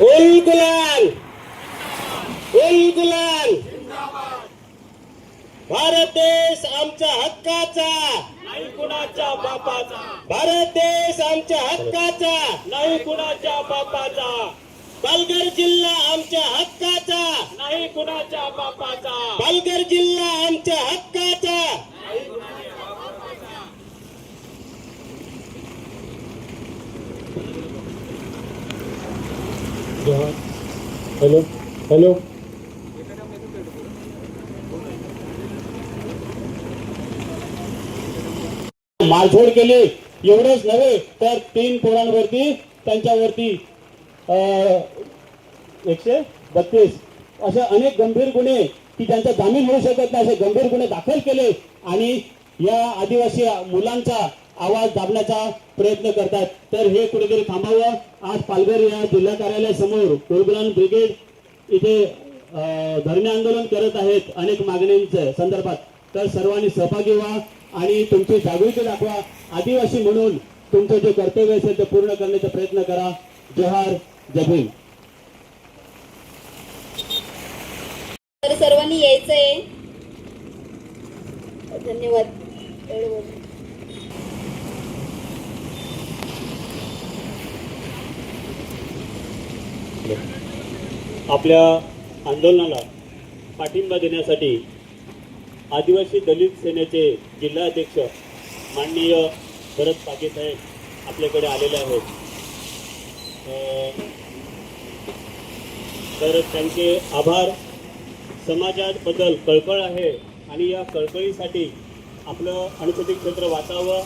उल गुलाल उल गुलाल भारत देश आमच्या हक्काचा नाही कुणाच्या बापाचा भारत देश आमच्या हक्काचा नाही कुणाच्या बापाचा पालघर जिल्हा आमच्या हक्काचा नाही कुणाच्या बापाचा पालघर जिल्हा आमच्या हॅलो हॅलो. मारझोड केली. एवढंच नव्हे तर तीन पोरांवरती त्यांच्यावरती अं, एकशे बत्तीस. असे अनेक गंभीर गुन्हे की त्यांचा जामीन होऊ शकत नाही असे गंभीर गुन्हे दाखल केले. आणि या आदिवासी मुलांचा आवाज दाबण्याचा प्रयत्न करतात तर हे कुठेतरी थांबावं. आज पालघर या जिल्हा कार्यालयासमोर कोलगुलान ब्रिगेड इथे धरणे आंदोलन करत आहेत अनेक मागण्यांच्या संदर्भात. तर सर्वांनी सहभागी व्हा आणि तुमची जागृती दाखवा. आदिवासी म्हणून तुमचं जे कर्तव्य असेल ते पूर्ण करण्याचा प्रयत्न करा. जोहार. जय तर सर्वांनी यायचंय. धन्यवाद. एवढं आपल्या आंदोलनाला पाठिंबा देण्यासाठी आदिवासी दलित सेनेचे जिल्हाध्यक्ष माननीय भरत पागे साहेब आपल्याकडे आलेले आहेत. तर त्यांचे आभार. समाजाबद्दल कळकळ आहे आणि या कळकळीसाठी आपलं अनुसूचित क्षेत्र वाचावं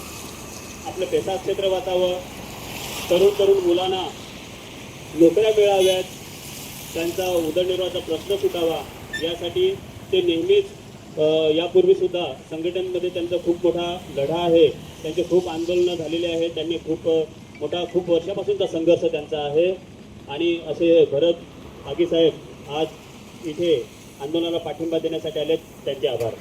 आपलं पेसा क्षेत्र वाचावं. तरुण तरुण मुलांना नोकऱ्या मिळाव्यात त्यांचा उदरनिर्वाहाचा प्रश्न सुटावा यासाठी ते नेहमीच यापूर्वीसुद्धा संघटनेमध्ये त्यांचा खूप मोठा लढा आहे. त्यांचे खूप आंदोलनं झालेले आहेत. त्यांनी खूप मोठा खूप वर्षापासूनचा संघर्ष त्यांचा आहे. आणि असे भरत आगी साहेब आज इथे आंदोलनाला पाठिंबा देण्यासाठी आले त्यांचे आभार.